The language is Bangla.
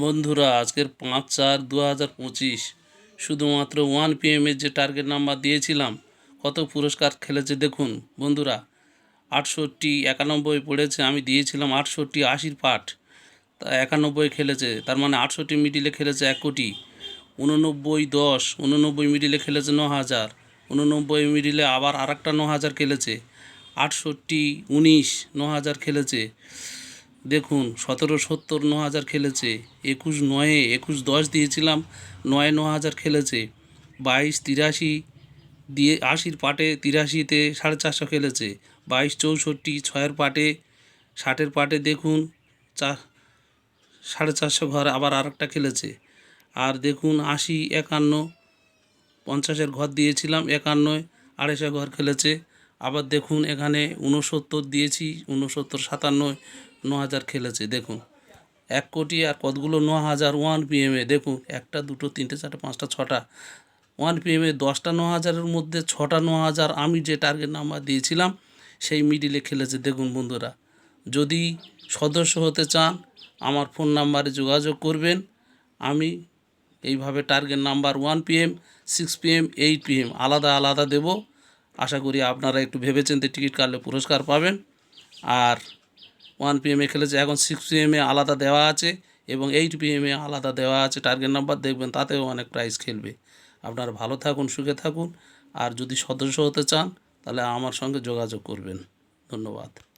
বন্ধুরা, আজকের পাঁচ চার দু হাজার পঁচিশ, শুধুমাত্র ওয়ান পিএমের যে টার্গেট নাম্বার দিয়েছিলাম, কত পুরস্কার খেলেছে দেখুন। বন্ধুরা, আটষট্টি একানব্বই পড়েছে, আমি দিয়েছিলাম আটষট্টি আশির পাঠ, তা একানব্বই খেলেছে, তার মানে আটষট্টি মিডিলে খেলেছে এক কোটি। উননব্বই দশ, উননব্বই মিডিলে খেলেছে ন হাজার উননব্বই মিডিলে আবার আর একটা ন হাজার খেলেছে, আটষট্টি উনিশ ন হাজার খেলেছে। দেখুন, সতেরো, সত্তর, ন হাজার খেলেছে। একুশ, নয়ে, একুশ, দশ দিয়েছিলাম, নয়, ন হাজার খেলেছে। বাইশ, তিরাশি দিয়ে আশির পাটে, তিরাশিতে সাড়ে চারশো খেলেছে। বাইশ, চৌষট্টি, ছয়ের পাটে, ষাটের পাটে দেখুন, চা, সাড়ে চারশো ঘর আবার আরেকটা খেলেছে। আর দেখুন, আশি, একান্ন, পঞ্চাশের ঘর দিয়েছিলাম, একান্নয়, আড়াইশো ঘর খেলেছে। আবার দেখুন এখানে ঊনসত্তর দিয়েছি, ঊনসত্তর সাতান্ন ন হাজার খেলেছে, দেখুন। এক কোটি আর কতগুলো? ন হাজার ওয়ান পিএমে দেখুন, একটা, দুটো, তিনটে, চারটে, পাঁচটা, ছটা। ওয়ান পিএমে দশটা ন হাজারের মধ্যে ছটা ন হাজার আমি যে টার্গেট নাম্বার দিয়েছিলাম, সেই মিডিলে খেলেছে, দেখুন বন্ধুরা। যদি সদস্য হতে চান, আমার ফোন নাম্বারে যোগাযোগ করবেন। আমি এইভাবে target number one PM six PM eight PM আলাদা আলাদা দেব। আশা করি আপনারা একটু ভেবেচিন্তে টিকিট কাটলে পুরস্কার পাবেন। আর ওয়ান পি পিএমে খেলেছে, এখন সিক্স পি পিএমে আলাদা দেওয়া আছে এবং এইট পি পিএমে আলাদা দেওয়া আছে। টার্গেট নাম্বার দেখবেন, তাতেও অনেক প্রাইজ খেলবে। আপনারা ভালো থাকুন, সুখে থাকুন। আর যদি সদস্য হতে চান, তাহলে আমার সঙ্গে যোগাযোগ করবেন। ধন্যবাদ।